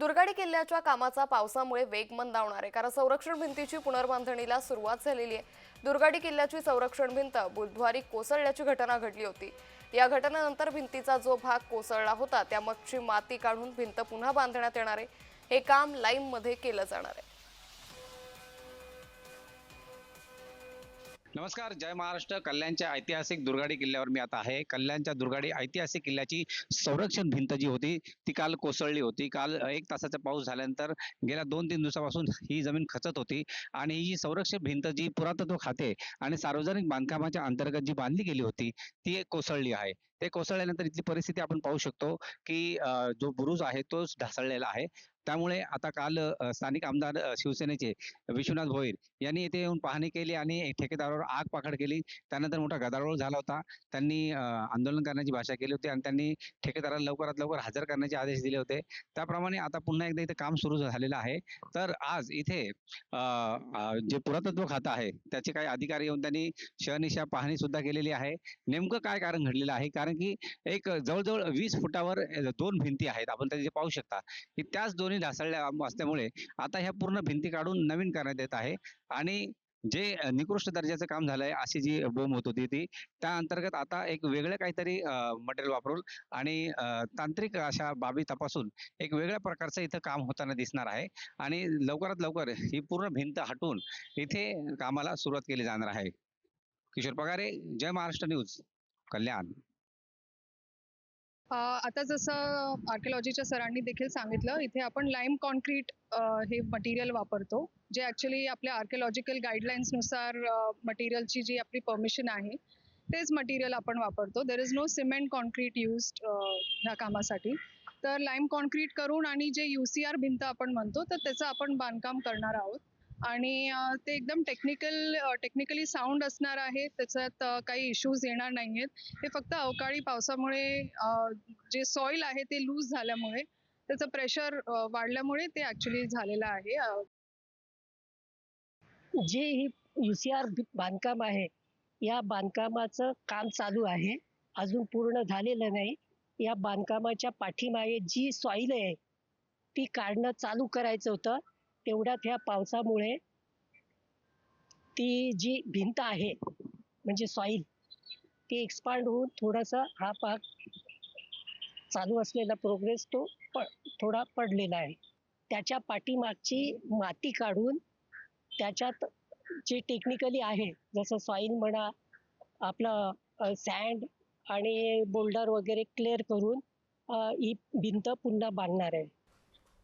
दुर्गाडी किल्ल्याच्या कामाचा पावसामुळे वेग मंदावणार आहे कारण संरक्षण भिंतीची पुनर्बांधणीला सुरुवात झालेली आहे. दुर्गाडी किल्ल्याची संरक्षण भिंत बुधवारी कोसळल्याची घटना घडली होती. या घटनेनंतर भिंतीचा जो भाग कोसळला होता त्यामागची माती काढून भिंत पुन्हा बांधण्यात येणार आहे. हे काम लाईममध्ये केलं जाणार आहे. नमस्कार जय महाराष्ट्र. कल्याणच्या ऐतिहासिक दुर्गाडी किल्ल्यावर मी आता आहे. कल्याणच्या दुर्गाडी ऐतिहासिक किल्ल्याची संरक्षण भिंत जी होती ती काल कोसळली होती. काल एक तासाचा पाऊस झाल्यानंतर गेल्या दोन तीन दिवसापासून ही जमीन खचत होती आणि ही संरक्षण भिंत जी पुरातत्व खाते आणि सार्वजनिक बांधकामाच्या अंतर्गत जी बांधली गेली होती ती कोसळली आहे. ते कोसळल्यानंतर इथली परिस्थिती आपण पाहू शकतो की जो बुरुज आहे तो ढासळलेला आहे. त्यामुळे आता काल स्थानिक आमदार शिवसेनेचे विश्वनाथ भोईर यांनी येथे येऊन पाहणी केली आणि ठेकेदारावर आग पाखड केली. त्यानंतर मोठा गदारोळ झाला होता. त्यांनी आंदोलन करण्याची भाषा केली होती आणि त्यांनी ठेकेदाराला लवकरात लवकर हजर करण्याचे आदेश दिले होते. त्याप्रमाणे आता पुन्हा एकदा इथे काम सुरू झालेलं आहे. तर आज इथे अं, जे पुरातत्व खातं आहे त्याचे काही अधिकारी येऊन त्यांनी शहनिशा पाहणी सुद्धा केलेली आहे. नेमकं काय कारण घडलेलं आहे? कारण कारण की एक जवळजवळ वीस फुटावर दोन भिंती आहेत. आपण त्या पाहू शकता की त्याच दोन्ही ढासळल्या असल्यामुळे आता ह्या पूर्ण भिंती काढून नवीन करण्यात येत आहे. आणि जे निकृष्ट दर्जाचं काम झालंय अशी जी बोंब होत होती ती त्या अंतर्गत आता एक वेगळं काहीतरी मटेरियल वापरून आणि तांत्रिक अशा बाबी तपासून एक वेगळ्या प्रकारचं इथं काम होताना दिसणार आहे. आणि लवकरात लवकर ही पूर्ण भिंत हटवून इथे कामाला सुरुवात केली जाणार आहे. किशोर पगारे जय महाराष्ट्र न्यूज कल्याण. आता जसं आर्किओलॉजीच्या सरांनी देखील सांगितलं इथे आपण लाईम कॉन्क्रीट हे मटेरियल वापरतो जे ॲक्च्युली आपल्या आर्किओलॉजिकल गाईडलाईन्सनुसार मटेरियलची जी आपली परमिशन आहे तेच मटेरियल आपण वापरतो. There is no cement concrete used ह्या कामासाठी. तर लाईम कॉन्क्रीट करून आणि जे यू सी आर भिंत आपण म्हणतो तर त्याचं आपण बांधकाम करणार आहोत. आणि ते एकदम टेक्निकल टेक्निकली साऊंड असणार आहे. त्याच्यात काही इश्यूज येणार नाही आहेत हे फक्त अवकाळी पावसामुळे जे सॉइल आहे ते लूज झाल्यामुळे त्याचं प्रेशर वाढल्यामुळे ते ॲक्च्युली झालेलं आहे. जे ही यू सी आर बांधकाम आहे या बांधकामाचं काम चालू आहे. अजून पूर्ण झालेलं नाही. या बांधकामाच्या पाठीमागे जी सॉईल आहे ती काढणं चालू करायचं होतं. तेवढ्यात ह्या पावसामुळे ती जी भिंत आहे म्हणजे सॉईल ती एक्सपांड होऊन थोडासा हा भाग चालू असलेला प्रोग्रेस तो प थोडा पडलेला आहे. त्याच्या पाठीमागची माती काढून त्याच्यात जे टेक्निकली आहे जसं सॉईल म्हणा आपलं सँड आणि बोल्डर वगैरे क्लिअर करून ही भिंत पुन्हा बांधणार आहे.